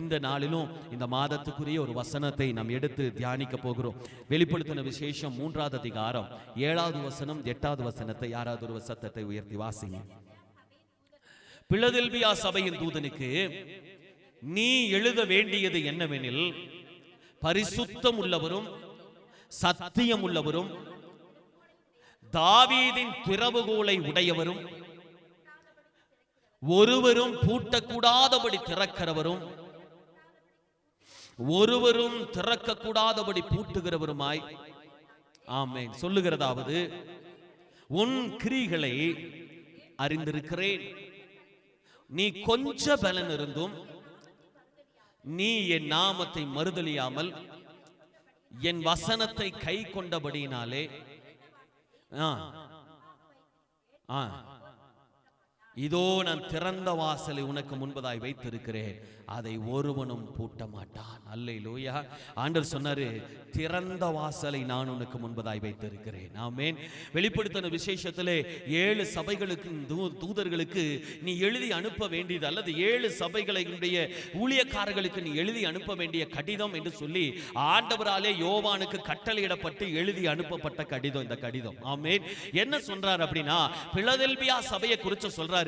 இந்த நாளிலும் இந்த மாதத்துக்குரிய ஒரு வசனத்தை நாம் எடுத்து தியானிக்க போகிறோம். வெளிப்படுத்தின விசேஷம் மூன்றாவது அதிகாரம். ஏழாவது வசனம் எட்டாவது வசனத்தை யாராவது ஒரு சத்தத்தை உயர்த்தி வாசிங்க. பிளதெல்பியா சபையின் தூதனுக்கு நீ எழுத வேண்டியது என்னவெனில் பரிசுத்தம் உள்ளவரும் சத்தியம் உள்ளவரும் தாவீதின் திறவுகோலை உடையவரும் ஒருவரும் பூட்டக்கூடாதபடி திறக்கிறவரும் ஒருவரும் திறக்கக்கூடாதபடி பூட்டுகிறவருமாய். ஆமேன். சொல்லுகிறதாவது உன் கிரிகளை அறிந்திருக்கிறேன். நீ கொஞ்ச பலன் இருந்தும் நீ என் நாமத்தை மறுதலியாமல் என் வசனத்தை கை கொண்டபடியினாலே ஆ ஆ இதோ நான் திறந்த வாசலை உனக்கு முன்பதாய் வைத்திருக்கிறேன். அதை ஒருவனும் பூட்ட மாட்டான் அல்லை லூயா ஆண்டவர் சொன்னாரு திறந்த வாசலை நான் உனக்கு முன்பதாய் வைத்திருக்கிறேன். ஆமேன். வெளிப்படுத்தின விசேஷத்திலே ஏழு சபைகளுக்கு தூதர்களுக்கு நீ எழுதி அனுப்ப வேண்டியது அல்லது ஏழு சபைகளுடைய ஊழியக்காரர்களுக்கு நீ எழுதி அனுப்ப வேண்டிய கடிதம் என்று சொல்லி ஆண்டவராலே யோவானுக்கு கட்டளையிடப்பட்டு எழுதி அனுப்பப்பட்ட கடிதம் இந்த கடிதம். ஆமேன். என்ன சொல்றார் அப்படின்னா பிளதெல்பியா சபையை குறித்து சொல்றாரு.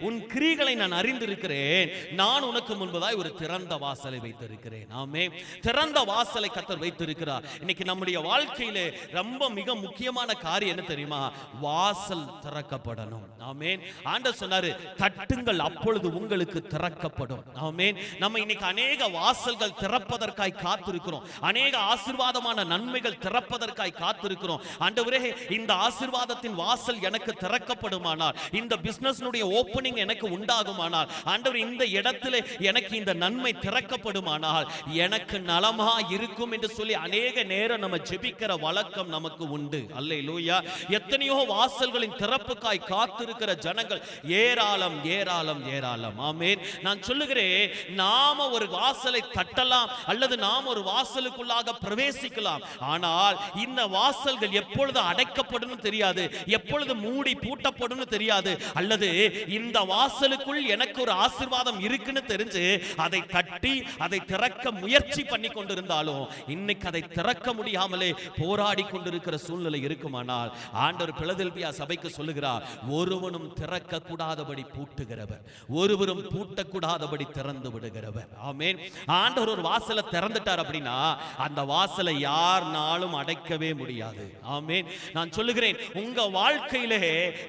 உன் கிரிகளை நான் அறிந்திருக்கிறேன். நான் உனக்கு முன்பதாய் ஒரு திறந்த வாசலை வைத்திருக்கிறேன். ஆமே திறந்த வாசலை கத்தர் வைத்திருக்கிறார். இன்னைக்கு நம்முடைய வாழ்க்கையில ரொம்ப மிக முக்கியமான காரியம் என்ன தெரியுமா? வாசல் திறக்கப்படணும். ஆமென். ஆண்டவர் சொன்னாரு தட்டுங்கள் அப்பொழுது உங்களுக்கு திறக்கப்படும். ஆமென். நம்ம இன்னைக்கு அநேக வாசல்கள் திறப்பதற்காய் காத்திருக்கிறோம். அநேக ஆசிர்வாதமான நன்மைகள் திறப்பதற்காய் காத்திருக்கிறோம். ஆண்டவரே இந்த ஆசீர்வாதத்தின் வாசல் எனக்கு திறக்கப்படுமானால் இந்த பிசினஸ் பிசினஸ்னுடைய ஓப்பனிங் எனக்கு உண்டாகுமானால் ஆண்டவர் இந்த இடத்துல எனக்கு இந்த நன்மை திறக்கப்படுமானால் எனக்கு நலமா இருக்கும் என்று சொல்லி அநேக நேரம் நம்ம ஜெபிக்கிற வழக்கம் நமக்கு உண்டு. அல்ல லூயா எத்தனையோ வாசல்களின் திறப்புக்காய் காத்திருக்கிற ஜனங்கள் ஏராளம் ஏராளம் ஏராளம். ஆமேன். நான் சொல்லுகிறேன் நாம ஒரு வாசலை தட்டலாம் அல்லது நாம் ஒரு வாசலுக்குள்ளாக பிரவேசிக்கலாம். ஆனால் இந்த வாசல்கள் எப்பொழுது அடைக்கப்படும் தெரியாது எப்பொழுது மூடி பூட்டப்படும் தெரியாது அல்லது இந்த வாசலுக்குள் எனக்கு ஒரு ஆசிர்வாதம் இருக்குன்னு தெரிஞ்சு அதை தட்டி அதை திறக்க முயற்சி பண்ணி கொண்டிருந்தாலும் இன்னைக்கு அதை திறக்க முடியாமலே போராடி கொண்டிருக்கிற சூழ்நிலை இருக்குமானால் ஆண்டவர் பிளதெல்பியா சபைக்கு சொல்லுகிறார் ஒருவனும் திறக்க கூடாதபடி பூட்டுகிறவர் ஒருவரும் பூட்டக்கூடாதபடி திறந்து விடுகிறவர். ஆமேன். ஆண்டவர் ஒரு வாசலை திறந்துட்டார் அப்படின்னா அந்த வாசலை யார்னாலும் அடைக்கவே முடியாது. ஆமேன். நான் சொல்லுகிறேன் உங்க வாழ்க்கையிலே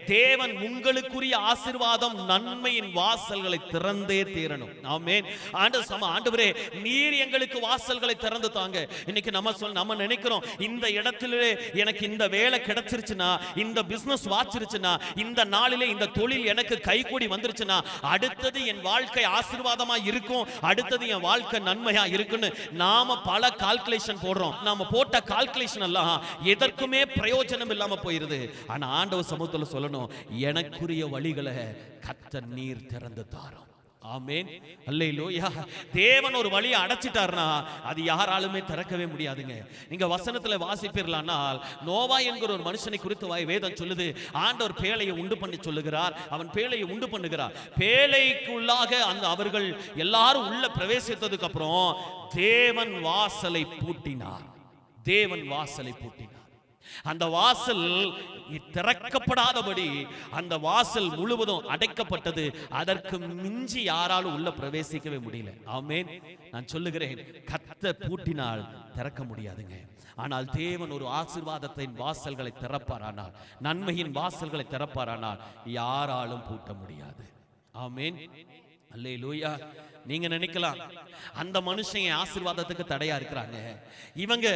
தேவன் உங்களுக்குரிய ஆசை ஆசீர்வாதம் நன்மையின் வாசல்களை திறந்தே தீரணும். ஆமேன். ஆண்டவர் சம ஆண்டவரே நீர் எங்களுக்கு வாசல்களை திறந்து தாங்க. இன்னைக்கு நம்ம சொல் நம்ம நினைக்கிறோம் இந்த இடத்துல எனக்கு இந்த வேலை கிடைச்சிருச்சுன்னா இந்த பிசினஸ் வாச்சிருச்சுன்னா இந்த நாளிலே இந்த தொழில் எனக்கு கைகூடி வந்துருச்சுன்னா அடுத்தது என் வாழ்க்கை ஆசீர்வாதமா இருக்கும் அடுத்தது என் வாழ்க்கை நன்மையா இருக்குன்னு நாம பல கால்குலேஷன் போடுறோம். நாம போட்ட கால்குலேஷன் எல்லாம் எதற்குமே பிரயோஜனம் இல்லாம போயிருது. ஆனா ஆண்டவர் சமூகத்துல சொல்லணும் எனக்குரிய வழிகளை கத்த நீர் திறந்து தாரும். ஆமென். அல்லேலூயா. தேவன் ஒரு வழியை அடைச்சிட்டார்னா அது யாராலுமே திறக்கவே முடியாதுங்க. நீங்க வசனத்துல வாசிப்பீர்களானால் நோவா என்கிற ஒரு மனுஷனை குறித்து வாய் வேதம் சொல்லுது. ஆண்டவர் பேழையை உண்டு பண்ணி சொல்லுகிறார். அவன் பேழையை உண்டு பண்ணுகிறார். பேழைக்குள்ளாக அந்த அவர்கள் எல்லாரும் உள்ள பிரவேசித்ததுக்கு அப்புறம் தேவன் வாசலை பூட்டினார். தேவன் வாசலை பூட்டினார். அந்த வாசல் திறக்கப்படாதபடி அந்த வாசல் முழுவதும் அடைக்கப்பட்டது. அதற்கு மிஞ்சி யாராலும் உள்ள பிரவேசிக்கவே முடியல. ஆமேன். நான் சொல்லுகிறேன் கத்த பூட்டினால் திறக்க முடியாதுங்க. ஆனால் தேவன் ஒரு ஆசீர்வாதத்தின் வாசல்களை திறப்பாரானால் நன்மையின் வாசல்களை திறப்பாரானால் யாராலும் பூட்ட முடியாது. ஆமேன். அல்லேலூயா. நீங்க நினைக்கலாம் அந்த மனுஷன் என் தடையா இருக்கிறாங்க. இவங்க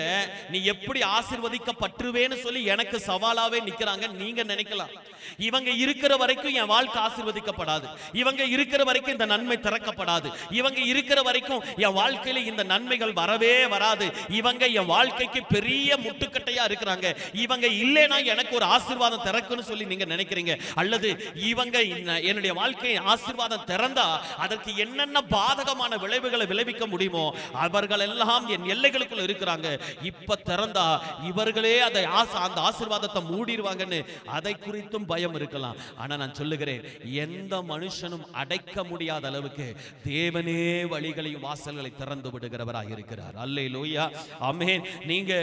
நீ எப்படி ஆசிர்வதிக்கப்பட்டுருவேன்னு சொல்லி எனக்கு சவாலாவே நிக்கிறாங்க நீங்க நினைக்கலாம். இவங்க இருக்கிற வரைக்கும் என் வாழ்க்கை ஆசிர்வதிக்கப்படாது. இவங்க இருக்கிற வரைக்கும் இந்த நன்மை திறக்கப்படாது. இவங்க இருக்கிற வரைக்கும் என் வாழ்க்கையில இந்த நன்மைகள் வரவே வராது. இவங்க என் வாழ்க்கைக்கு பெரிய முட்டுக்கட்டையா இருக்கிறாங்க. இவங்க இல்லைன்னா எனக்கு ஒரு ஆசீர்வாதம் திறக்குன்னு சொல்லி நீங்க நினைக்கிறீங்க. அல்லது இவங்க என்னுடைய வாழ்க்கையை ஆசிர்வாதம் திறந்தா அதற்கு என்னென்ன பாதகமான விளைவுகளை விளைவிக்க முடியுமோ அவர்கள் எல்லாம் என் எல்லைகளுக்குள்ள இருக்கிறாங்க. இப்ப திறந்தா இவர்களே அதை அந்த ஆசீர்வாதத்தை மூடிடுவாங்கன்னு அதை குறித்தும் பயம் இருக்கலாம். ஆனா நான் சொல்லுகிறேன் எந்த மனுஷனும் அடைக்க முடியாத அளவுக்கு தேவனே வழிகளையும் வாசல்களை திறந்து விடுகிறவராக இருக்கிறார். அல்லே லோயா அமேன் நீங்க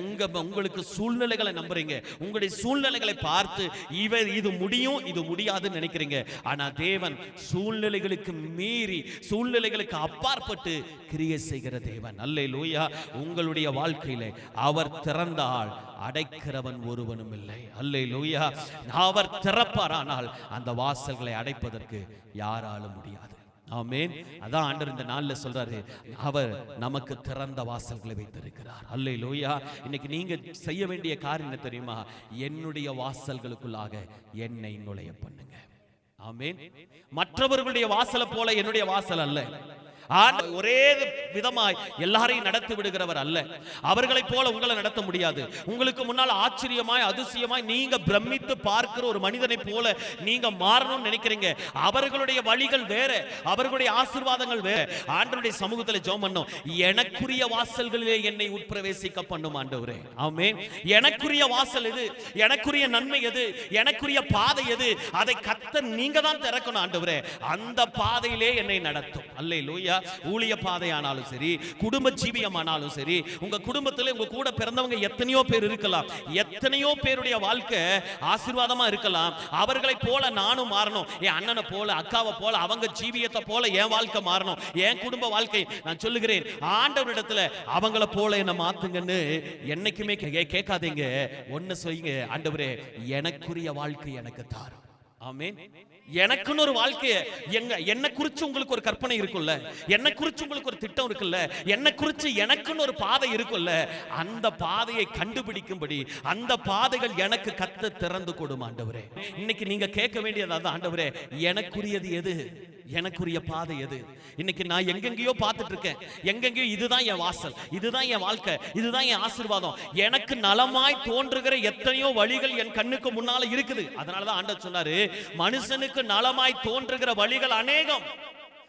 உங்க உங்களுக்கு சூழ்நிலைகளை நம்புறீங்க. உங்களுடைய சூழ்நிலைகளை பார்த்து இவர் இது முடியும் இது முடியாதுன்னு நினைக்கிறீங்க. ஆனா தேவன் சூழ்நிலைகளுக்கு மீறி சூழ்நிலைகளுக்கு அப்பாற்பட்டு கிரியை செய்கிற தேவன். அல்லே லூயா உங்களுடைய வாழ்க்கையில அவர் திறந்தால் அடைக்கிறவன் ஒருவனும் இல்லை. அல்லே லூயா அவர் திறப்பாரானால் அந்த வாசல்களை அடைப்பதற்கு யாராலும் முடியாது. ஆமேன். அதான் ஆண்டர் இந்த நாள்ல சொல்றாரு. அவர் நமக்கு திறந்த வாசல்களை வைத்திருக்கிறார். அல்லே லோயா இன்னைக்கு நீங்க செய்ய வேண்டிய காரியம் என்ன தெரியுமா? என்னுடைய வாசல்களுக்குள்ளாக என்னை நுழைய பண்ணுங்க. ஆமேன். மற்றவர்களுடைய வாசலை போல என்னுடைய வாசல் அல்ல. ஒரே விதமாய் எல்லாரையும் நடத்தி விடுகிறவர் அல்ல. அவர்களைப் போல உங்களை நடத்த முடியாது. உங்களுக்கு முன்னால் ஆச்சரியமாய் அதிசயமாய் நீங்க பிரமித்து பார்க்கிற ஒரு மனிதனை போல நீங்க மாறணும்னு நினைக்கிறீங்க. அவர்களுடைய வழிகள் வேற அவர்களுடைய ஆசீர்வாதங்கள் வேற. ஆண்டருடைய சமூகத்தில் ஜெபம் பண்ணோம். எனக்குரிய வாசல்களிலே என்னை உட்பிரவேசிக்க பண்ணும் ஆண்டவரே. ஆமே எனக்குரிய வாசல் எது? எனக்குரிய நன்மை எது? எனக்குரிய பாதை எது? அதை கத்த நீங்க தான் திறக்கணும் ஆண்டவரே. அந்த பாதையிலே என்னை நடத்தும். அல்லே லூயா ஊழிய பாதையானாலும் சரி குடும்ப ஜீவியமானாலும் சரி உங்க குடும்பத்துல உங்க கூட பிறந்தவங்க எத்தனையோ பேர் இருக்கலாம். எத்தனையோ பேருடைய வாழ்க்கை ஆசீர்வாதமா இருக்கலாம். அவர்களை போல நானும் மாறணும். என் அண்ணனை போல அக்காவை போல அவங்க ஜீவியத்தை போல என் வாழ்க்கை மாறணும். என் குடும்ப வாழ்க்கை நான் சொல்லுகிறேன் ஆண்டவரிடத்துல அவங்கள போல என்ன மாத்துங்கன்னு என்னைக்குமே கே- கேட்காதீங்க. ஒன்னு சொல்லுங்க ஆண்டவரே எனக்குரிய வாழ்க்கை எனக்கு தாரும். ஆமேன். எனக்குன்னு ஒரு வாழ்க்கைய எங்க என்னை குறிச்சு உங்களுக்கு ஒரு கற்பனை இருக்குல்ல என்னை குறிச்சு உங்களுக்கு ஒரு திட்டம் இருக்குல்ல என்னை குறிச்சு எனக்குன்னு ஒரு பாதை இருக்குல்ல அந்த பாதையை கண்டுபிடிக்கும்படி அந்த பாதைகள் எனக்கு கத்த திறந்து கொடும் ஆண்டவரே. இன்னைக்கு நீங்க கேட்க வேண்டியது அதான் ஆண்டவரே. எனக்குரியது எது? எனக்குரிய பாதை எது? இன்னைக்கு நான் எங்கெங்கேயோ பார்த்துட்டு இருக்கேன் எங்கெங்கேயோ இதுதான் என் வாசல் இதுதான் என் வாழ்க்கை இதுதான் என் ஆசீர்வாதம். எனக்கு நலமாய் தோன்றுகிற எத்தனையோ வழிகள் என் கண்ணுக்கு முன்னால இருக்குது. அதனாலதான் ஆண்டவர் சொன்னாரு மனுஷனுக்கு நலமாய் தோன்றுகிற வழிகள் அநேகம்.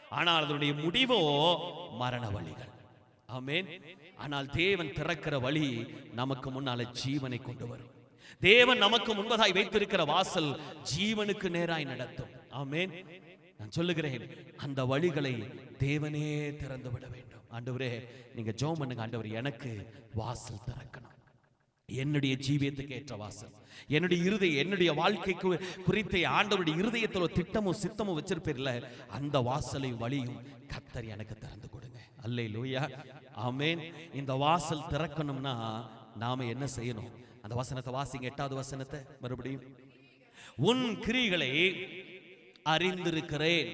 ஆனால் அதனுடைய முடிவோ மரண வழிகள். ஆமேன். ஆனால் தேவன் திறக்கிற வழி நமக்கு முன்னால ஜீவனை கொண்டு வரும். தேவன் நமக்கு முன்பதாய் வைத்திருக்கிற வாசல் ஜீவனுக்கு நேராய் நடத்தும். ஆமேன். நான் சொல்லுகிறேன் அந்த வழிகளை தேவனே திறந்து விட வேண்டும். ஆண்டவரே நீங்க ஜோம் பண்ணுங்க ஆண்டவர் எனக்கு வாசல் திறக்கணும். என்னுடைய ஜீவியத்துக்கு ஏற்ற வாசல். என்னுடைய இருதய என்னுடைய வாழ்க்கைக்கு குறித்த ஆண்டவருடைய இருதயத்தில் ஒரு திட்டமும் சித்தமும் வச்சிருப்பீர்ல அந்த வாசலை வழியும் கத்தர் எனக்கு திறந்து கொடுங்க. அல்லே லூயா ஆமேன். இந்த வாசல் திறக்கணும்னா நாம என்ன செய்யணும்? அந்த வசனத்தை வாசிங்க எட்டாவது வசனத்தை மறுபடியும். உன் கிரிகளை அறிந்திருக்கிறேன்.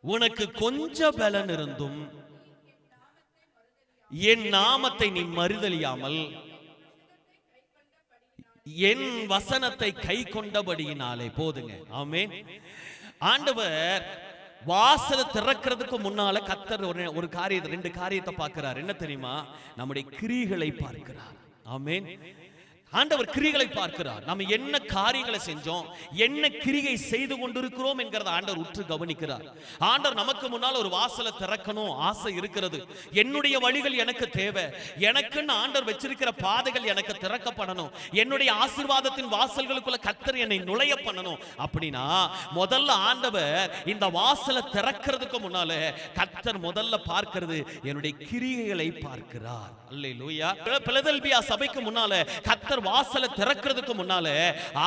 உனக்கு கொஞ்ச பலன் இருந்தும் என் நாமத்தை நீ மறுதலியாமல் என் வசனத்தை கை கொண்டபடியினாலே போதுங்க. ஆமே ஆண்டவர் வாசலை திறக்கிறதுக்கு முன்னால கத்தர் ஒரு ஒரு காரியத்தை ரெண்டு காரியத்தை பார்க்கிறார். என்ன தெரியுமா? நம்முடைய கிரிகளை பார்க்கிறார். ஆமேன். ஆண்டவர் கிரிகளை பார்க்கிறார். நம்ம என்ன காரியங்களை செஞ்சோம் என்ன கிரியை செய்து கொண்டிருக்கிறோம் என்கிறத ஆண்டவர் உற்று கவனிக்கிறார். ஆண்டவர் நமக்கு முன்னால் ஒரு வாசலை திறக்கணும் ஆசை இருக்கிறது. என்னுடைய வழிகள் எனக்கு தேவை. எனக்குன்னு ஆண்டவர் வச்சிருக்கிற பாதைகள் எனக்கு திறக்கப்படணும். என்னுடைய ஆசீர்வாதத்தின் வாசல்களுக்குள்ள கத்தர் என்னை நுழைய பண்ணணும். அப்படின்னா முதல்ல ஆண்டவர் இந்த வாசலை திறக்கிறதுக்கு முன்னால கத்தர் முதல்ல பார்க்கிறது என்னுடைய கிரியைகளை பார்க்கிறார். அல்லேலூயா. பிலதெல்பியா சபைக்கு முன்னால கத்தர் வாசலை திறக்கிறதுக்கு முன்னால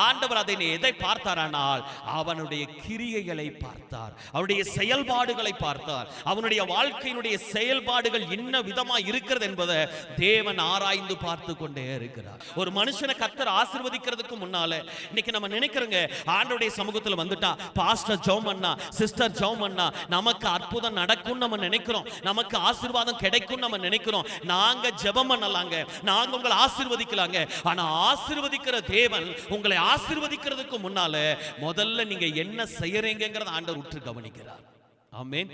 ஆண்டவர் அதை எதை பார்த்தாரானால் அவனுடைய கிரியைகளை பார்த்தார். அவனுடைய செயல்பாடுகளை பார்த்தார். அவனுடைய வாழ்க்கையினுடைய செயல்பாடுகள் என்ன விதமா இருக்கிறது என்பதை தேவன் ஆராய்ந்து பார்த்து கொண்டே இருக்கிறார். ஒரு மனுஷனை கத்தர் ஆசிர்வதிக்கிறதுக்கு முன்னால இன்னைக்கு நம்ம நினைக்கிறோங்க ஆண்டவருடைய சமூகத்துல வந்துட்டா பாஸ்டர் ஜோமண்ணா சிஸ்டர் ஜோமண்ணா நமக்கு அற்புதம் நடக்கும் நம்ம நினைக்கிறோம். நமக்கு ஆசீர்வாதம் கிடைக்கும் நம்ம நினைக்கிறோம். நாங்க ஜெபம் பண்ணலாங்க. நாங்க உங்களை ஆசிர்வதிக்கலாங்க. ஆனா ஆசிர்வதிக்கிற தேவன் உங்களை ஆசிர்வதிக்கிறதுக்கு முன்னால முதல்ல நீங்க என்ன செய்யறீங்கிறத ஆண்டவர் உற்று கவனிக்கிறார். ஆமென்.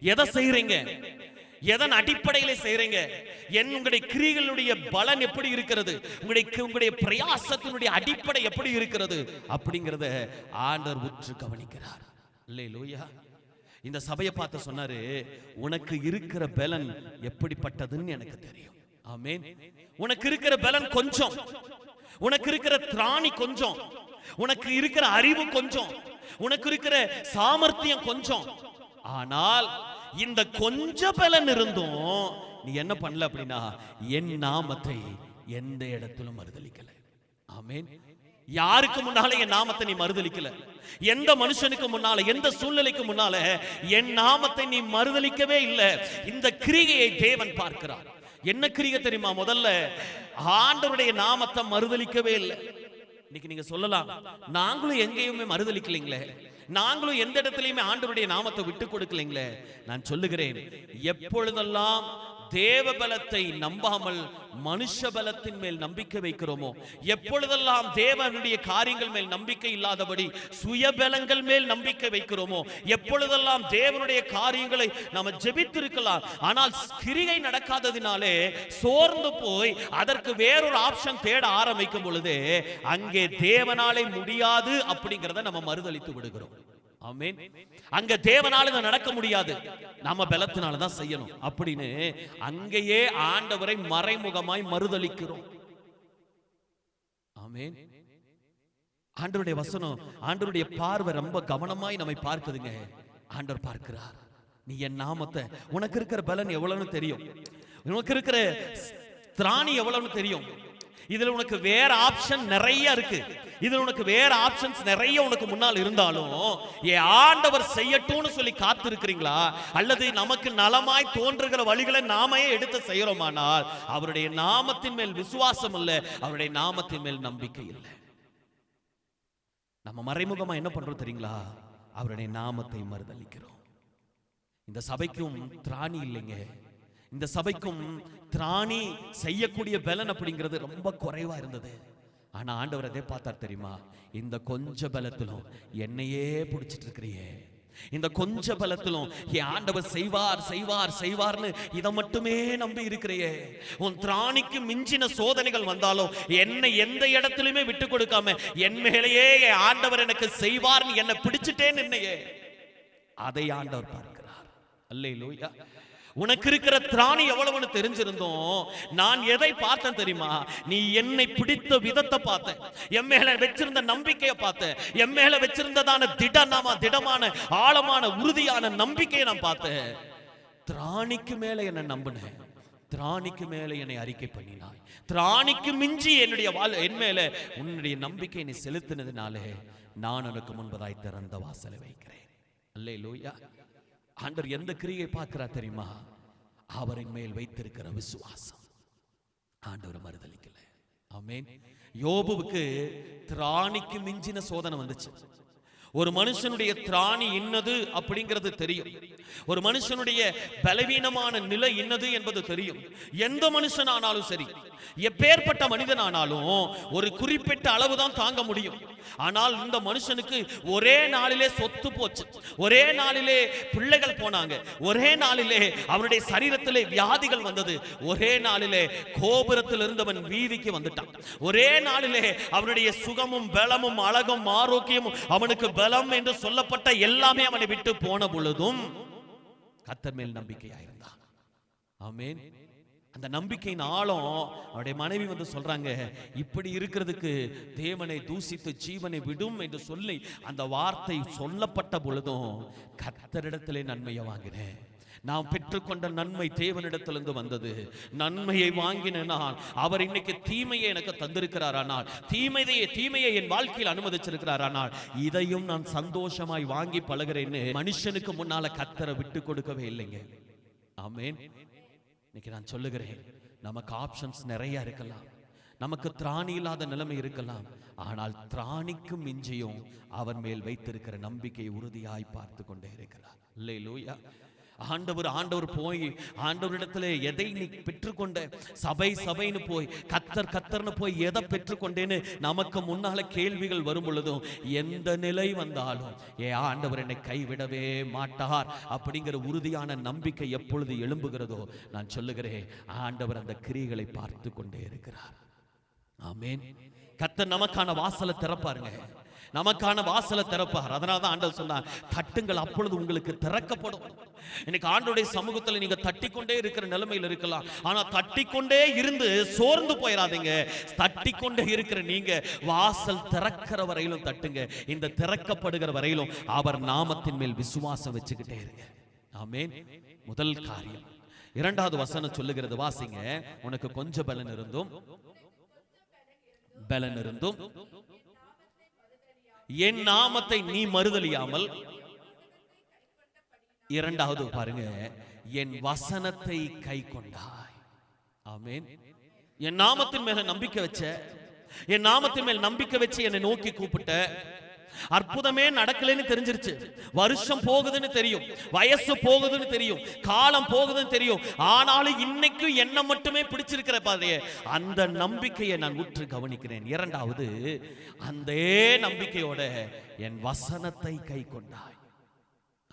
எதை செய்யறீங்க? எதன் அடிப்படையில செய்யறீங்க? என் உங்களுடைய கிரிகளுடைய பலன் எப்படி இருக்கிறது? உங்களுடைய உங்களுடைய பிரயாசத்தினுடைய அடிப்படை எப்படி இருக்கிறது? அப்படிங்கிறத ஆண்டர் உற்று கவனிக்கிறார். அல்லேலூயா. இந்த சபையை பார்த்து சொன்னாரு உனக்கு இருக்கிற பலன் எப்படிப்பட்டதுன்னு எனக்கு தெரியும். ஆமென். உனக்கு இருக்கிற பலன் கொஞ்சம். உனக்கு இருக்கிற திராணி கொஞ்சம். உனக்கு இருக்கிற அறிவு கொஞ்சம். உனக்கு இருக்கிற சாமர்த்தியம் கொஞ்சம். ஆனால் இந்த கொஞ்ச பலன் இருந்தும் நீ என்ன பண்ணல அப்படின்னா என் நாமத்தை எந்த இடத்திலும் மறுதளிக்கல. ஆமேன். யாருக்கு முன்னால என் நாமத்தை நீ மறுதளிக்கல? எந்த மனுஷனுக்கு முன்னால எந்த சூழ்நிலைக்கு முன்னால என் நாமத்தை நீ மறுதளிக்கவே இல்லை? இந்த கிரிகையை தேவன் பார்க்கிறார். என்ன கிரியை தெரியுமா? முதல்ல ஆண்டவருடைய நாமத்தை மறுதலிக்கவே இல்லை. இன்னைக்கு நீங்க சொல்லலாம் நாங்களும் எங்கேயுமே மறுதளிக்கலைங்களே நாங்களும் எந்த இடத்துலயுமே ஆண்டவருடைய நாமத்தை விட்டு கொடுக்கலைங்களே. நான் சொல்லுகிறேன் எப்பொழுதெல்லாம் தேவ பலத்தை நம்பாமல் மனுஷ பலத்தின் மேல் நம்பிக்கை வைக்கிறோமோ? எப்பொழுதெல்லாம் தேவனுடைய காரியங்கள் மேல் நம்பிக்கை இல்லாதபடி சுயபலங்கள் மேல் நம்பிக்கை வைக்கிறோமோ? எப்பொழுதெல்லாம் தேவனுடைய காரியங்களை நாம ஜெபித்திருக்கலாம் ஆனால் கிரிகை நடக்காததினாலே சோர்ந்து போய் அதற்கு வேறொரு ஆப்ஷன் தேட ஆரம்பிக்கும் பொழுது அங்கே தேவனாலே முடியாது அப்படிங்கிறத நம்ம மறுதளித்து விடுகிறோம். ஆமென். அங்க தேவனால இது நடக்க முடியாது. நாம பலத்தினால தான் செய்யணும். அப்படின்னு அங்கேயே ஆண்டவரை மறைமுகமாய் மறுதளிக்கிறோம் ஆமென். ஆண்டவருடைய வசனம் ஆண்டவருடைய பார்வை ரொம்ப கவனமாய் நம்மை பார்க்குதுங்க. ஆண்டவர் பார்க்கிறார். நீ என் நாமத்தை உனக்கு இருக்கிற பலன் எவ்வளவுன்னு தெரியும். உனக்கு இருக்கிற திராணி எவ்வளவுன்னு தெரியும். இதுல உனக்கு வேற ஆப்ஷன் நிறைய இருக்கு. இதுல உனக்கு வேற ஆப்ஷன்ஸ் நிறைய உனக்கு முன்னால் இருந்தாலும் ஏ ஆண்டவர் செய்யட்டும்னு சொல்லி காத்திருக்கிறீங்களா? அல்லது நமக்கு நலமாய் தோன்றுகிற வழிகளை நாமையே எடுத்து செய்யறோமானால் அவருடைய நாமத்தின் மேல் விசுவாசம் இல்லை அவருடைய நாமத்தின் மேல் நம்பிக்கை இல்லை. நம்ம மறைமுகமா என்ன பண்றோம் தெரியுங்களா? அவருடைய நாமத்தை மறுதளிக்கிறோம் இந்த சபைக்கும் திராணி இல்லைங்க. இந்த சபைக்கும் திராணி செய்யக்கூடிய பலன் அப்படிங்கிறது ரொம்ப குறைவா இருந்தது. ஆனா ஆண்டவர் அதே பார்த்தார் தெரியுமா? இந்த கொஞ்ச பலத்திலும் என்னையே பிடிச்சிட்டு இருக்கிறியே இந்த கொஞ்ச பலத்திலும் என் ஆண்டவர் செய்வார் செய்வார் செய்வார்னு இதை மட்டுமே நம்பி இருக்கிறையே. உன் திராணிக்கு மிஞ்சின சோதனைகள் வந்தாலும் என்னை எந்த இடத்துலயுமே விட்டு கொடுக்காம என் மேலேயே என் ஆண்டவர் எனக்கு செய்வார்னு என்னை பிடிச்சிட்டேன்னு என்னையே அதை ஆண்டவர் பார்க்கிறார். அல்லேலூயா. உனக்கு இருக்கிற திராணி எவ்வளவுன்னு தெரிஞ்சிருந்தோம். நான் எதை பார்த்தேன் தெரியுமா? நீ என்னை பிடித்த விதத்தை பார்த்தேன். என் மேல வச்சிருந்த நம்பிக்கையை பார்த்தேன். என் மேல வச்சிருந்ததான திடனாம திடமான ஆழமான உறுதியான நம்பிக்கையை நான் பார்த்தேன். திராணிக்கு மேல என்ன நம்பினேன். திராணிக்கு மேல என்னை அறிக்கை பண்ணினாய். திராணிக்கு மிஞ்சி என்னுடைய வாழ் என் மேல உன்னுடைய நம்பிக்கை நீ செலுத்தினதுனாலே நான் உனக்கு முன்பதாய் திறந்த வாசலை வைக்கிறேன். அல்லே லோய்யா ஆண்டவர் எந்த கிரியை பார்க்கிறார் தெரியுமா? அவரின் மேல் வைத்திருக்கிற விசுவாசம். ஆண்டவர் மறுதளிக்கல ஆமேன். யோபுவுக்கு திராணிக்கு மிஞ்சின சோதனை வந்துச்சு. ஒரு மனுஷனுடைய திராணி இன்னது அப்படிங்கிறது தெரியும். ஒரு மனுஷனுடைய பலவீனமான நிலை இன்னது என்பது தெரியும். எந்த மனுஷன் ஆனாலும் சரி எப்பேற்பட்ட மனிதனானாலும் ஒரு குறிப்பிட்ட அளவு தான் தாங்க முடியும். ஆனால் இந்த மனுஷனுக்கு ஒரே நாளிலே சொத்து போச்சு. ஒரே நாளிலே பிள்ளைகள் போனாங்க. ஒரே நாளிலே அவனுடைய சரீரத்திலே வியாதிகள் வந்தது. ஒரே நாளிலே கோபுரத்தில் இருந்தவன் வீதிக்கு வந்துட்டான். ஒரே நாளிலே அவனுடைய சுகமும் பலமும் அழகும் ஆரோக்கியமும் அவனுக்கு பலம் என்று சொல்லப்பட்ட எல்லாமே அவனை விட்டு போன பொழுதும் கத்தர் மேல் நம்பிக்கையாயிருந்தான். ஆமென். அந்த நம்பிக்கையின் ஆழம் அவருடைய மனைவி வந்து சொல்றாங்க இப்படி இருக்கிறதுக்கு தேவனை தூசித்து ஜீவனை விடும் என்று சொல்லி அந்த வார்த்தை சொல்லப்பட்ட பொழுதும் கத்தரிடத்திலே நன்மையை வாங்கினேன். நாம் பெற்றுக்கொண்ட நன்மை தேவனிடத்திலிருந்து வந்தது. நன்மையை வாங்கின நான். அவர் இன்னைக்கு தீமையை எனக்கு தந்திருக்கிறாரானால் தீமையை தீமையை என் வாழ்க்கையில் அனுமதிச்சிருக்கிறாரானால் இதையும் நான் சந்தோஷமாய் வாங்கி பழகிறேன்னு மனுஷனுக்கு முன்னால கத்தரை விட்டு கொடுக்கவே இல்லைங்க. ஆமேன். இன்னைக்கு நான் சொல்லுகிறேன் நமக்கு ஆப்ஷன்ஸ் நிறைய இருக்கலாம். நமக்கு திராணி இல்லாத நிலைமை இருக்கலாம். ஆனால் திராணிக்கும் மிஞ்சியும் அவர் மேல் வைத்திருக்கிற நம்பிக்கை உறுதியாய் பார்த்து கொண்டே இருக்கிறார். இல்லை ஆண்டவர் ஆண்டவர் போய் ஆண்டவரிடத்துல எதை நீ பெற்றுக்கொண்ட? சபை சபைன்னு போய் கத்தர் கத்தர்னு போய் எதை பெற்றுக்கொண்டேன்னு நமக்கு முன்னால கேள்விகள் வரும் பொழுதும் எந்த நிலை வந்தாலும் ஏ ஆண்டவர் என்னை கைவிடவே மாட்டார் அப்படிங்கிற உறுதியான நம்பிக்கை எப்பொழுது எழும்புகிறதோ நான் சொல்லுகிறேன் ஆண்டவர் அந்த கிரிகளை பார்த்து கொண்டே இருக்கிறார். ஆமேன். கத்தர் நமக்கான வாசலை திறப்பாருங்க. நமக்கான வாசலை திறப்பார். அதனால தான் ஆண்டவர் சொன்னார் தட்டுங்கள் அப்பொழுது உங்களுக்கு திறக்கப்படும். இன்னைக்கு ஆண்டோடைய சமூகத்தில் நீங்க தட்டிக்கொண்டே இருக்கிற நிலைமையில் இருக்கலாம். ஆனா தட்டிக்கொண்டே இருந்து சோர்ந்து போயிடாதீங்க தட்டிக்கொண்டே இருக்கிற நீங்க வாசல் திறக்கிற வரையிலும் தட்டுங்க. இந்த திறக்கப்படுகிற வரையிலும் அவர் நாமத்தின் மேல் விசுவாசம் வச்சுக்கிட்டே இருங்க. ஆமேன். முதல் காரியம். இரண்டாவது வசனம் சொல்லுகிறது வாசிங்க. உனக்கு கொஞ்சம் பலன் இருந்தும் பலன் இருந்தும் என் நாமத்தை நீ மறுதலியாமல். இரண்டாவது பாருங்க என் வசனத்தை கை கொண்டாய். ஆமேன். என் நாமத்தின் மேல நம்பிக்கை வச்ச என் நாமத்தின் மேல் நம்பிக்கை வச்சு என்னை நோக்கி கூப்பிட்ட அற்புதமே நடக்கலைன்னு தெரிஞ்சிருச்சு. வருஷம் போகுதுன்னு தெரியும். வயசு போகுதுன்னு தெரியும். காலம் போகுதுன்னு தெரியும். ஆனாலும் இன்னைக்கும் என்ன மட்டுமே பிடிச்சிருக்கிற பாதைய. அந்த நம்பிக்கையை நான் உற்று கவனிக்கிறேன். இரண்டாவது அந்த நம்பிக்கையோட என் வசனத்தை கை கொண்டாய்.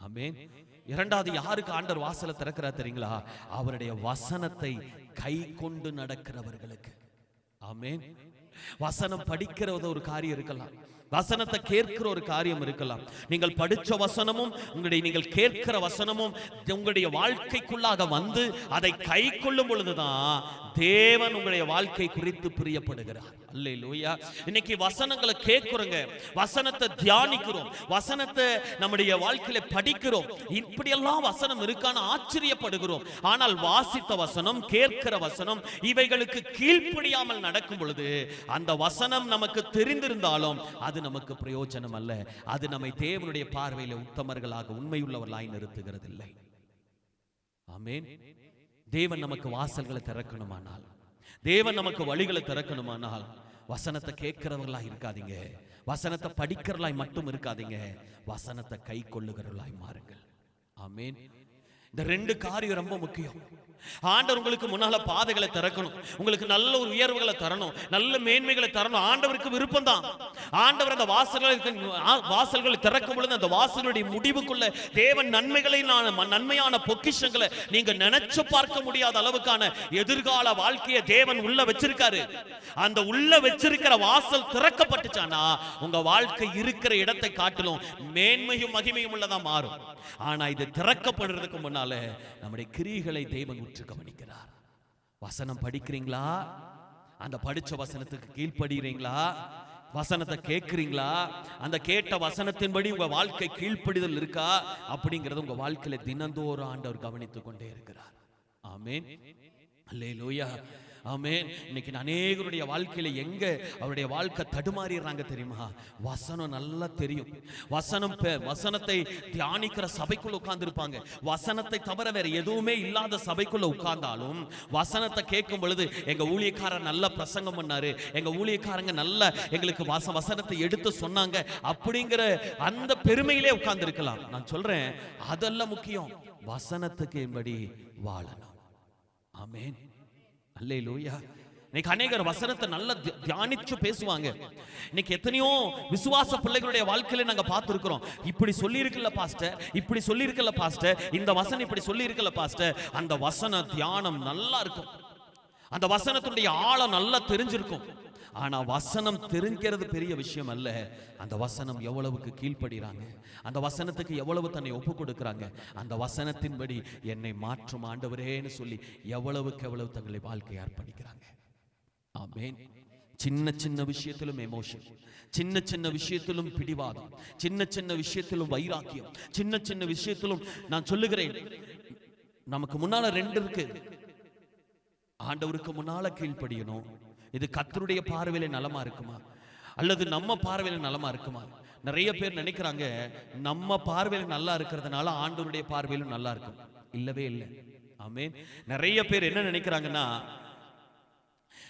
ஆமேன். இரண்டாவது யாருக்கு ஆண்டர் வாசல திறக்கிறா தெரியுங்களா? அவருடைய வசனத்தை கை கொண்டு நடக்கிறவர்களுக்கு. ஆமேன். வசனம் படிக்கிறது ஒரு காரியம் இருக்கலாம். வசனத்தை கேட்கிற ஒரு காரியம் இருக்கலாம். நீங்கள் படிச்ச வசனமும் உங்களுடைய நீங்கள் கேட்கிற வசனமும் உங்களுடைய வாழ்க்கைக்குள்ளாக வந்து அதை கை கொள்ளும் பொழுதுதான் தேவன் உங்களுடைய வாழ்க்கை குறித்து பிரியப்படுகிறார். அல்லேலூயா. இன்னைக்கு வசனங்களை கேட்குறோங்க. வசனத்தை தியானிக்கிறோம். வசனத்தை நம்முடைய வாழ்க்கையில படிக்கிறோம். இப்படியெல்லாம் வசனம் இருக்கான்னு ஆச்சரியப்படுகிறோம். ஆனால் வாசித்த வசனம் கேட்கிற வசனம் இவைகளுக்கு கீழ்ப்படியாமல் நடக்கும் பொழுது அந்த வசனம் நமக்கு தெரிந்திருந்தாலும் அது அது நமக்கு பிரயோஜனம் அல்ல. அது நம்மை தேவனுடைய பார்வையில உத்தமர்களாக உண்மையுள்ளவர்களாய் நிறுத்துகிறதில்லை. ஆமேன். தேவன் நமக்கு வாசல்களை திறக்கணுமானால் தேவன் நமக்கு வழிகளை திறக்கணுமானால் வசனத்தை கேட்கிறவர்களாய் இருக்காதீங்க. வசனத்தை படிக்கிறவர்களாய் மட்டும் இருக்காதீங்க. வசனத்தை கை கொள்ளுகிறவர்களாய் மாறுங்கள். ஆமேன். இந்த ரெண்டு காரியம் ரொம்ப முக்கியம். ஆண்டவர் உங்களுக்கு முன்னால பாதைகளை திறக்கணும். உங்களுக்கு நல்ல ஒரு உயர்வுகளை தரணும். நல்ல மேன்மைகளை தரணும். ஆண்டவருக்கு விருப்பம் தான் ஆண்டவர் அந்த வாசல்களை வாசல்களை திறக்கும் பொழுது அந்த வாசலுடைய முடிவுக்குள்ள தேவன் நன்மைகளை நன்மையான பொக்கிஷங்களை நீங்க நினைச்சு பார்க்க முடியாத அளவுக்கான எதிர்கால வாழ்க்கையை தேவன் உள்ள வச்சிருக்காரு. அந்த உள்ள வச்சிருக்கிற வாசல் திறக்கப்பட்டுச்சானா உங்க வாழ்க்கை இருக்கிற இடத்தை காட்டிலும் மேன்மையும் மகிமையும் உள்ளதா மாறும். ஆனா இது திறக்கப்படுறதுக்கு முன்னால நம்முடைய கிரிகளை தேவன் உற்று கவனிக்கிறார். வசனம் படிக்கிறீங்களா? அந்த படிச்ச வசனத்துக்கு கீழ்ப்படுகிறீங்களா? வசனத்தை கேட்கிறீங்களா? அந்த கேட்ட வசனத்தின்படி உங்க வாழ்க்கை கீழ்ப்படிதல் இருக்கா? அப்படிங்கறது உங்க வாழ்க்கையில தினந்தோறும் ஆண்டவர் கவனித்துக் கொண்டே இருக்கிறார். ஆமென். அல்லேலூயா ஆமேன். இன்னைக்கு அநேகருடைய வாழ்க்கையில எங்க அவருடைய வாழ்க்கை தடுமாறிடுறாங்க தெரியுமா? வசனம் நல்லா தெரியும். வசனம் வசனத்தை தியானிக்கிற சபைக்குள்ள உட்கார்ந்துருப்பாங்க. வசனத்தை தவிர வேற எதுவுமே இல்லாத சபைக்குள்ள உட்கார்ந்தாலும் வசனத்தை கேட்கும் பொழுது எங்க ஊழியக்காரர் நல்ல பிரசங்கம் பண்ணாரு. எங்க ஊழியக்காரங்க நல்ல எங்களுக்கு வச வசனத்தை எடுத்து சொன்னாங்க. அப்படிங்கிற அந்த பெருமையிலே உட்கார்ந்திருக்கலாம். நான் சொல்றேன் அதெல்லாம் முக்கியம் வசனத்துக்கு என்படி வாழணும். ஆமேன். அல்லேலூயா. இன்னைக்கு அநேகர் வசனத்தை நல்லா தியானிச்சு பேசுவாங்க. இன்னைக்கு எத்தனையோ விசுவாச பிள்ளைகளுடைய வாழ்க்கையில நாங்க பார்த்திருக்கிறோம். இப்படி சொல்லியிருக்கல பாஸ்டர். இப்படி சொல்லியிருக்கல பாஸ்டர். இந்த வசனம் இப்படி சொல்லியிருக்கல பாஸ்டர். அந்த வசன தியானம் நல்லா இருக்கும். அந்த வசனத்துடைய ஆழம் நல்லா தெரிஞ்சிருக்கும். ஆனா வசனம் தெரிஞ்கிறது பெரிய விஷயம் அல்ல. அந்த வசனம் எவ்வளவுக்கு கீழ்ப்படுகிறாங்க அந்த வசனத்துக்கு எவ்வளவு தன்னை ஒப்பு கொடுக்குறாங்க அந்த வசனத்தின்படி என்னை மாற்றும் ஆண்டவரேன்னு சொல்லி எவ்வளவுக்கு எவ்வளவு தங்களை வாழ்க்கையை அர்ப்பணிக்கிறாங்க. ஆமேன். சின்ன சின்ன விஷயத்திலும் எமோஷன் சின்ன சின்ன விஷயத்திலும் பிடிவாதம் சின்ன சின்ன விஷயத்திலும் வைராக்கியம் சின்ன சின்ன விஷயத்திலும் நான் சொல்லுகிறேன் நமக்கு முன்னால ரெண்டு இருக்கு. ஆண்டவருக்கு முன்னால கீழ்ப்படியணும் இது கத்தருடைய பார்வையில நலமா இருக்குமா? அல்லது நம்ம பார்வையில நலமா இருக்குமா? நிறைய பேர் நினைக்கிறாங்க நம்ம பார்வையில நல்லா இருக்கிறதுனால ஆண்டவருடைய பார்வையிலும் நல்லா இருக்கும். இல்லவே இல்லை. ஆமே நிறைய பேர் என்ன நினைக்கிறாங்கன்னா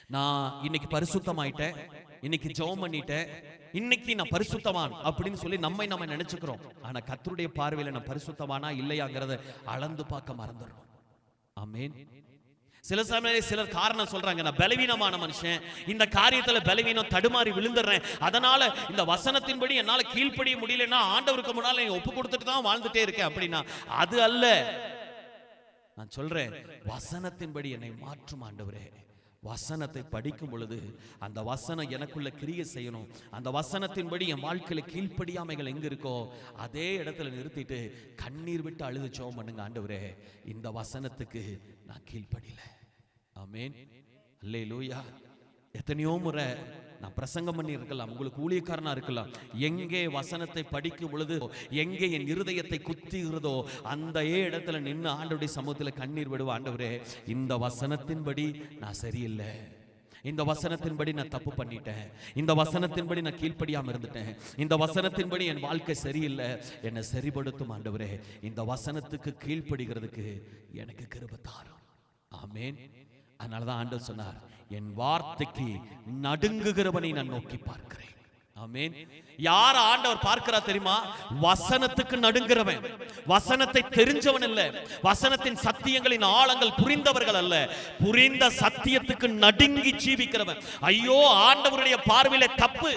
நான் இன்னைக்கு பரிசுத்தமாயிட்டேன் இன்னைக்கு ஜெபம் பண்ணிட்டேன் இன்னைக்கு நான் பரிசுத்தவான் அப்படின்னு சொல்லி நம்மை நம்ம நினைச்சுக்கிறோம். ஆனா கத்தருடைய பார்வையில நான் பரிசுத்தவானா இல்லையாங்கிறத அளந்து பார்க்க மறந்துடுறோம். ஆமேன். சில சமயம் சிலர் காரணம் சொல்றாங்க நான் பலவீனமான மனுஷன். இந்த காரியத்துல பலவீனம் தடுமாறி விழுந்துடுறேன். அதனால இந்த வசனத்தின்படி என்னால கீழ்ப்படிய முடியலன்னா ஆண்டவருக்கு முன்னால ஒப்பு கொடுத்துட்டு தான் வாழ்ந்துட்டே இருக்கேன் அப்படின்னா அது அல்ல. நான் சொல்றேன் வசனத்தின்படி என்னை மாற்றும் ஆண்டவரே. வசனத்தை படிக்கும் பொழுது அந்த வசனம் எனக்குள்ள கிரியை செய்யணும். அந்த வசனத்தின்படி என் வாழ்க்கையில கீழ்ப்படியாமைகள் எங்க இருக்கோ அதே இடத்துல நிறுத்திட்டு கண்ணீர் விட்டு அழுது சோம் பண்ணுங்க ஆண்டவரே. இந்த வசனத்துக்கு நான் கீழ்ப்படியில. அமே அல்லே லூயா எத்தனையோ முறை நான் பிரசங்கம் பண்ணி இருக்கலாம் உங்களுக்கு ஊழியக்காரனா இருக்கலாம். எங்கே வசனத்தை படிக்கும் பொழுது எங்கே என் இருதயத்தை குத்துகிறதோ அந்த இடத்துல நின்று ஆண்டவருடைய சமூகத்தில் கண்ணீர் விடுவ ஆண்டவரே இந்த வசனத்தின்படி நான் சரியில்லை. இந்த வசனத்தின்படி நான் தப்பு பண்ணிட்டேன். இந்த வசனத்தின்படி நான் கீழ்ப்படியாமல் இருந்துட்டேன். இந்த வசனத்தின்படி என் வாழ்க்கை சரியில்லை. என்னை சரிபடுத்தும் ஆண்டவரே இந்த வசனத்துக்கு கீழ்ப்படுகிறதுக்கு எனக்கு கிருப தாரம். ஆமேன். அதனாலதான் ஆண்டவர் சொன்னார் என் வார்த்தைக்கு நடுங்குகிறவனை நான் நோக்கி பார்க்கிறேன். ஆமென். ஆண்டவர் பார்க்கிறா தெரியுமா? வசனத்துக்கு நடுங்கிறவன். வசனத்தை தெரிஞ்சவன் அல்ல. வசனத்தின் சத்தியங்களின் ஆழங்கள் புரிந்தவர்கள் அல்ல. புரிந்த சத்தியத்துக்கு நடுங்கி ஜீவிக்கிறவன். ஐயோ ஆண்டவருடைய பார்வையில தப்பு.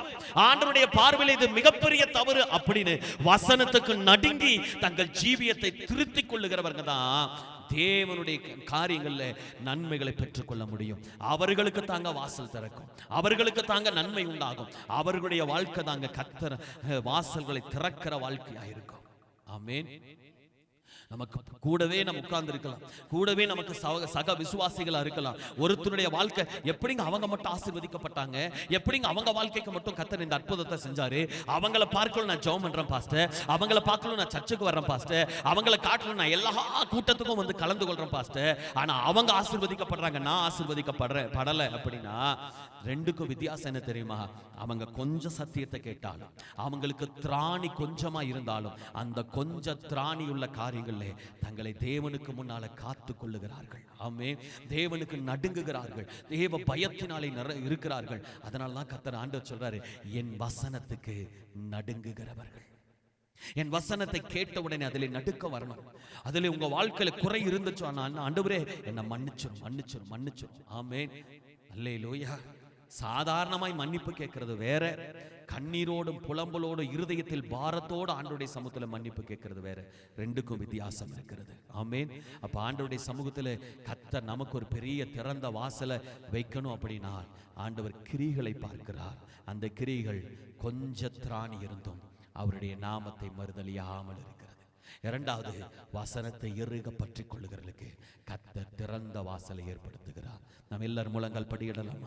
ஆண்டவருடைய பார்வையில இது மிகப்பெரிய தவறு அப்படின்னு வசனத்துக்கு நடுங்கி தங்கள் ஜீவியத்தை திருத்திக் கொள்ளுகிறவர்கள் தான் தேவனுடைய காரியங்களில் நன்மைகளை பெற்றுக்கொள்ள முடியும். அவர்களுக்கு தாங்க வாசல் திறக்கும். அவர்களுக்கு தாங்க நன்மை உண்டாகும். அவர்களுடைய வாழ்க்கை தாங்க கத்தர வாசல்களை திறக்கிற வாழ்க்கையா இருக்கும். ஆமேன். நமக்கு கூடவே நம்ம உட்கார்ந்து இருக்கலாம் கூடவே நமக்கு சக சக விசுவாசிகளா இருக்கலாம். ஒருத்தருடைய வாழ்க்கை எப்படிங்க அவங்க மட்டும் ஆசீர்வதிக்கப்பட்டாங்க? எப்படிங்க அவங்க வாழ்க்கைக்கு மட்டும் கத்தர் இந்த அற்புதத்தை செஞ்சாரு? அவங்கள பார்க்கணும் நான் ஜெபம் பண்றேன் பாஸ்டர். அவங்கள பார்க்கணும் நான் சர்ச்சுக்கு வர்றேன் பாஸ்டர். அவங்கள காட்டணும் நான் எல்லா கூட்டத்துக்கும் வந்து கலந்து கொள்றேன் பாஸ்டர். ஆனா அவங்க ஆசீர்வதிக்கப்படுறாங்க நான் ஆசீர்வதிக்கப்படுறேன். படல அப்படின்னா ரெண்டுக்கும் வித்தியாசம் என்ன தெரியுமா? அவங்க கொஞ்சம் சத்தியத்தை கேட்டாலும் அவங்களுக்கு திராணி கொஞ்சமா இருந்தாலும் அந்த கொஞ்ச திராணி உள்ள காரியங்கள்ல தங்களை தேவனுக்கு முன்னால காத்து கொள்ளுகிறார்கள் ஆமே தேவனுக்கு நடுங்குகிறார்கள். தேவ பயத்தினாலே நிற இருக்கிறார்கள். அதனால தான் கத்தர் ஆண்டவர் சொல்றாரு என் வசனத்துக்கு நடுங்குகிறவர்கள். என் வசனத்தை கேட்ட உடனே அதில் நடுக்க வரணும். அதில் உங்க வாழ்க்கையில குறை இருந்துச்சு நான் ஆண்டவரே என்னை மன்னிச்சிரும் மன்னிச்சிடும் மன்னிச்சிடும் ஆமே அல்லே லோயா சாதாரணமாய் மன்னிப்பு கேட்கறது வேற. கண்ணீரோடும் புலம்பலோடும் இருதயத்தில் பாரத்தோடு ஆண்டோடைய சமூகத்துல மன்னிப்பு கேட்கறது வேற. ரெண்டுக்கும் வித்தியாசம் இருக்கிறது. ஆமேன். அப்ப ஆண்டவருடைய சமூகத்துல கத்த நமக்கு ஒரு பெரிய திறந்த வாசலை வைக்கணும் அப்படின்னா ஆண்டவர் கிரிகளை பார்க்கிறார். அந்த கிரிகள் கொஞ்ச திராணி இருந்தும் அவருடைய நாமத்தை மறுதலியாமல் இருக்கிறது. இரண்டாவது வசனத்தை எருக பற்றி கொள்ளுகிறவர்களுக்கு கத்த திறந்த வாசலை ஏற்படுத்துகிறார். நம்ம எல்லாரும் முழங்கால் படியிடலாம்?